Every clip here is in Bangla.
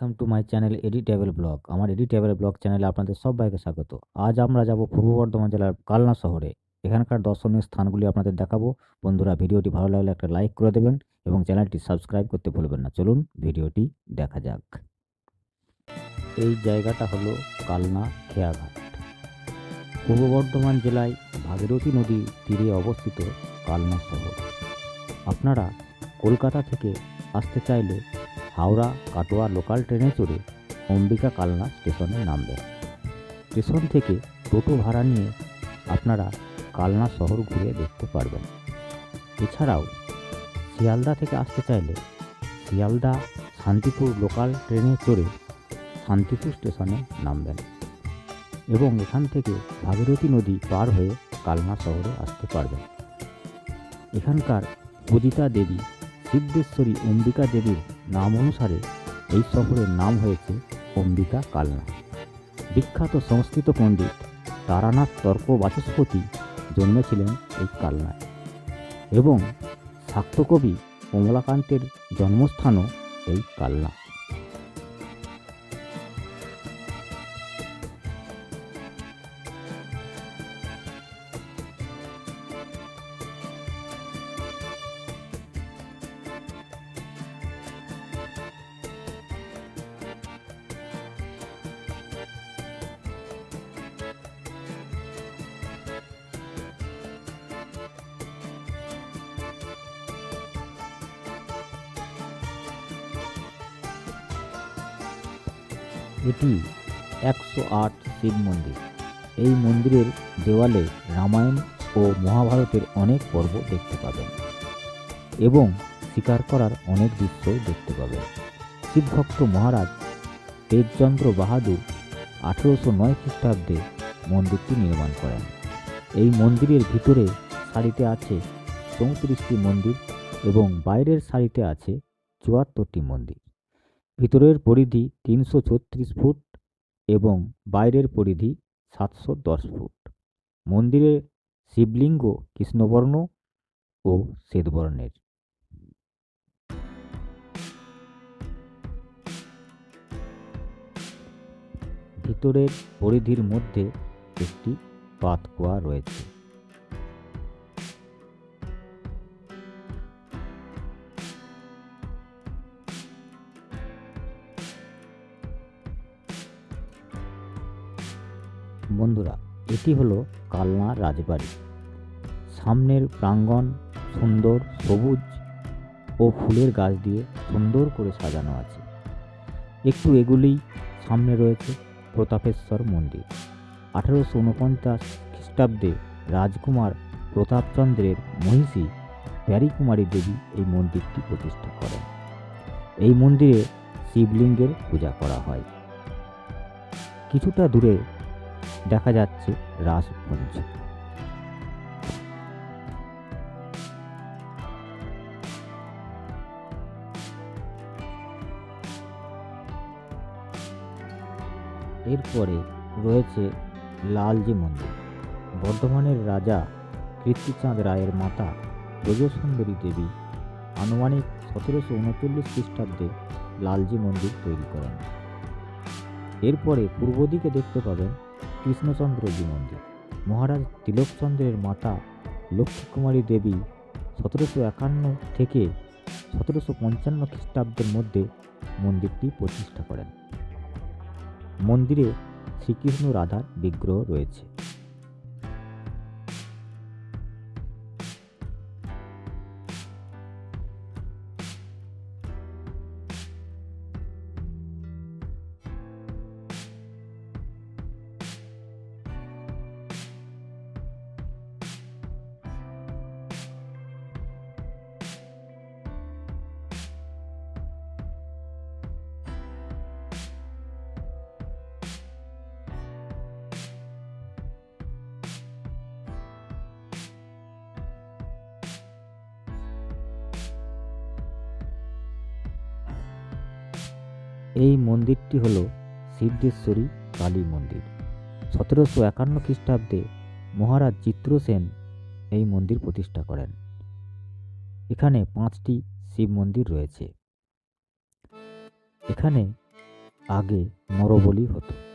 Welcome to my channel editable blog আমার এডিটেবল ব্লগ চ্যানেলে আপনাদের সবাইকে স্বাগত। আজ আমরা যাব পূর্ব বর্ধমান জেলার কালনা শহরে। এখানকার দর্শনীয় স্থানগুলি আপনাদের দেখাবো। বন্ধুরা, ভিডিওটি ভালো লাগলে একটা লাইক করে দেবেন এবং চ্যানেলটি সাবস্ক্রাইব করতে ভুলবেন না। চলুন ভিডিওটি দেখা যাক। এই জায়গাটা হলো কালনা খেয়াঘাট। পূর্ব বর্ধমান জেলায় ভাগীরথী নদীর তীরে অবস্থিত কালনা শহর। আপনারা কলকাতা থেকে আসতে চাইলে হাওড়া কাটোয়া লোকাল ট্রেনে চড়ে অম্বিকা কালনা স্টেশনে নামবেন স্টেশন থেকে টোটো ভাড়া নিয়ে আপনারা কালনা শহর ঘুরে দেখতে পারবেন। এছাড়াও শিয়ালদা থেকে আসতে চাইলে শিয়ালদা শান্তিপুর লোকাল ট্রেনে চড়ে শান্তিপুর স্টেশনে নামবেন এবং এখান থেকে ভাগীরথী নদী পার হয়ে কালনা শহরে আসতে পারবেন। এখানকার পূজিতা দেবী সিদ্ধেশ্বরী অম্বিকা দেবীর নাম অনুসারে এই শহরের নাম হয়েছে অম্বিকা কালনা। বিখ্যাত সংস্কৃত পণ্ডিত তারানাথ তর্ক বাচস্পতি জন্মেছিলেন এই কালনায় এবং শাক্তকবি কমলাকান্তের জন্মস্থানও এই কালনা। এটি একশো আট শিব মন্দির। এই মন্দিরের দেওয়ালে রামায়ণ ও মহাভারতের অনেক পর্ব দেখতে পাবেন এবং শিকার করার অনেক দৃশ্য দেখতে পাবেন। শিবভক্ত মহারাজ তেজচন্দ্র বাহাদুর আঠেরোশো নয় খ্রিস্টাব্দে মন্দিরটি নির্মাণ করেন। এই মন্দিরের ভিতরে সারিতে আছে চৌত্রিশটি মন্দির এবং বাইরের সারিতে আছে চুয়াত্তরটি মন্দির। ভিতরের পরিধি তিনশো ছত্রিশ ফুট এবং বাইরের পরিধি সাতশো দশ ফুট। মন্দিরে শিবলিঙ্গ, কৃষ্ণবর্ণ ও শ্বেতবর্ণের। ভিতরের পরিধির মধ্যে একটি পাতকুয়া রয়েছে। বন্ধুরা, এটি হলো কালনা রাজবাড়ি। সামনের প্রাঙ্গণ সুন্দর, সবুজ ও ফুলের গাছ দিয়ে সুন্দর করে সাজানো আছে। একটু এগুলি সামনে রয়েছে প্রতাপেশ্বর মন্দির। আঠারোশো উনপঞ্চাশ খ্রিস্টাব্দে রাজকুমার প্রতাপচন্দ্রের মহিষী প্যারীকুমারী দেবী এই মন্দিরটি প্রতিষ্ঠা করেন। এই মন্দিরে শিবলিঙ্গের পূজা করা হয়। কিছুটা দূরে দেখা যাচ্ছে রাসমঞ্চ এরপরে রয়েছে লালজি মন্দির। বর্ধমানের রাজা কীর্তিচাঁদ রায়ের মাতা ব্রজসুন্দরী দেবী আনুমানিক সতেরোশো উনচল্লিশ খ্রিস্টাব্দে লালজি মন্দির তৈরি করেন। এরপরে পূর্ব দিকে দেখতে পাবেন কৃষ্ণচন্দ্রজি মন্দির মহারাজ তিলকচন্দ্রের মাতা লক্ষ্মীকুমারী দেবী সতেরোশো একান্ন থেকে সতেরোশো পঞ্চান্ন খ্রিস্টাব্দের মধ্যে মন্দিরটি প্রতিষ্ঠা করেন। মন্দিরে শ্রীকৃষ্ণ রাধার বিগ্রহ রয়েছে। এই মন্দিরটি হল সিদ্ধেশ্বরী কালী মন্দির। সতেরোশো একান্ন খ্রিস্টাব্দে মহারাজ চিত্রসেন এই মন্দির প্রতিষ্ঠা করেন। এখানে পাঁচটি শিব মন্দির রয়েছে। এখানে আগে নরবলি হতো।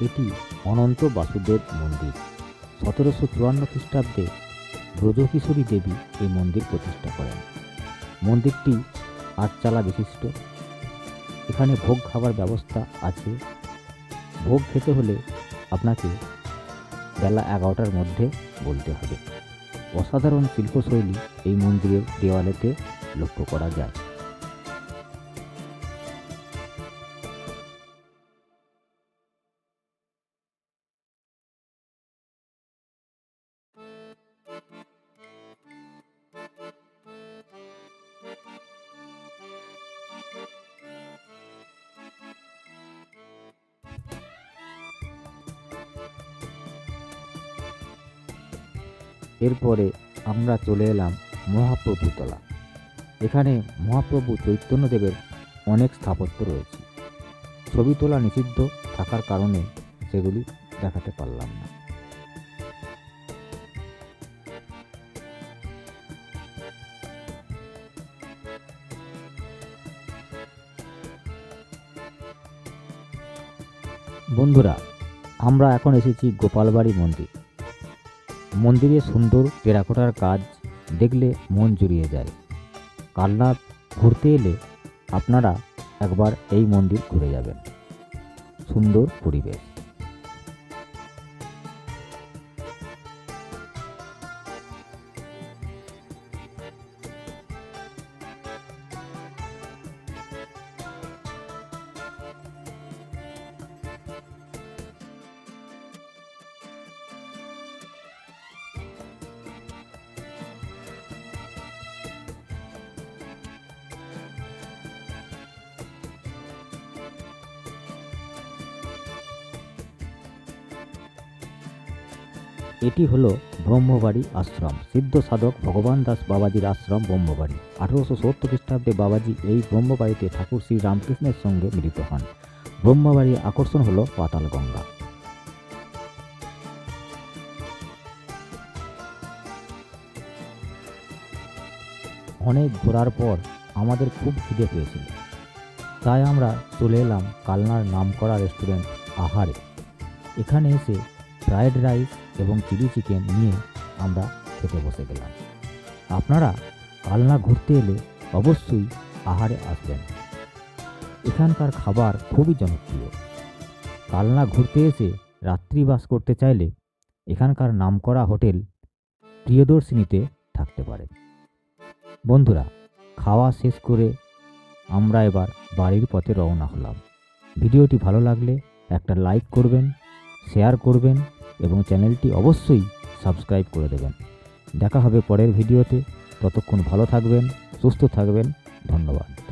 এটি অনন্ত বাসুদেব মন্দির। সতেরোশো চুয়ান্ন খ্রিস্টাব্দে ব্রজকিশোরী দেবী এই মন্দির প্রতিষ্ঠা করেন। মন্দিরটি আটচালা বিশিষ্ট। এখানে ভোগ খাবার ব্যবস্থা আছে। ভোগ খেতে হলে আপনাকে বেলা এগারোটার মধ্যে বলতে হবে। অসাধারণ শিল্পশৈলী এই মন্দিরের দেওয়ালেতে লক্ষ্য করা যায়। এরপরে আমরা চলে এলাম মহাপ্রভুতলা এখানে মহাপ্রভু চৈতন্যদেবের অনেক স্থাপত্য রয়েছে। ছবি তোলা নিষিদ্ধ থাকার কারণে সেগুলি দেখাতে পারলাম না। বন্ধুরা, আমরা এখন এসেছি গোপালবাড়ি মন্দির। মন্দিরে সুন্দর টেরাকোটার কাজ দেখলে মন জুড়িয়ে যায়। কালনাথ ঘুরতে এলে আপনারা একবার এই মন্দির ঘুরে যাবেন। সুন্দর পরিবেশ। এটি হলো ব্রহ্মবাড়ি আশ্রম। সিদ্ধ সাধক ভগবান দাস বাবাজির আশ্রম ব্রহ্মবাড়ি। আঠারোশো সত্তর খ্রিস্টাব্দে বাবাজি এই ব্রহ্মবাড়িতে ঠাকুর শ্রী রামকৃষ্ণের সঙ্গে মিলিত হন। ব্রহ্মবাড়ির আকর্ষণ হলো পাতাল গঙ্গা। অনেক ঘোরার পর আমাদের খুব খিদে পেয়েছিল। তাই আমরা চলে এলাম কালনার নামকরা রেস্টুরেন্ট আহারে। এখানে এসে ফ্রায়েড রাইস এবং চিলি চিকেন নিয়ে আমরা খেতে বসে গেলাম। আপনারা কালনা ঘুরতে এলে অবশ্যই আহারে আসবেন। এখানকার খাবার খুবই জনপ্রিয়। কালনা ঘুরতে এসে রাত্রিবাস করতে চাইলে এখানকার নামকরা হোটেল প্রিয়দর্শিনীতে থাকতে পারে। বন্ধুরা, খাওয়া শেষ করে আমরা এবার বাড়ির পথে রওনা হলাম। ভিডিওটি ভালো লাগলে একটা লাইক করবেন, শেয়ার করবেন এবং চ্যানেলটি অবশ্যই সাবস্ক্রাইব করে দেবেন। দেখা হবে পরের ভিডিওতে। ততক্ষণ ভালো থাকবেন, সুস্থ থাকবেন। ধন্যবাদ।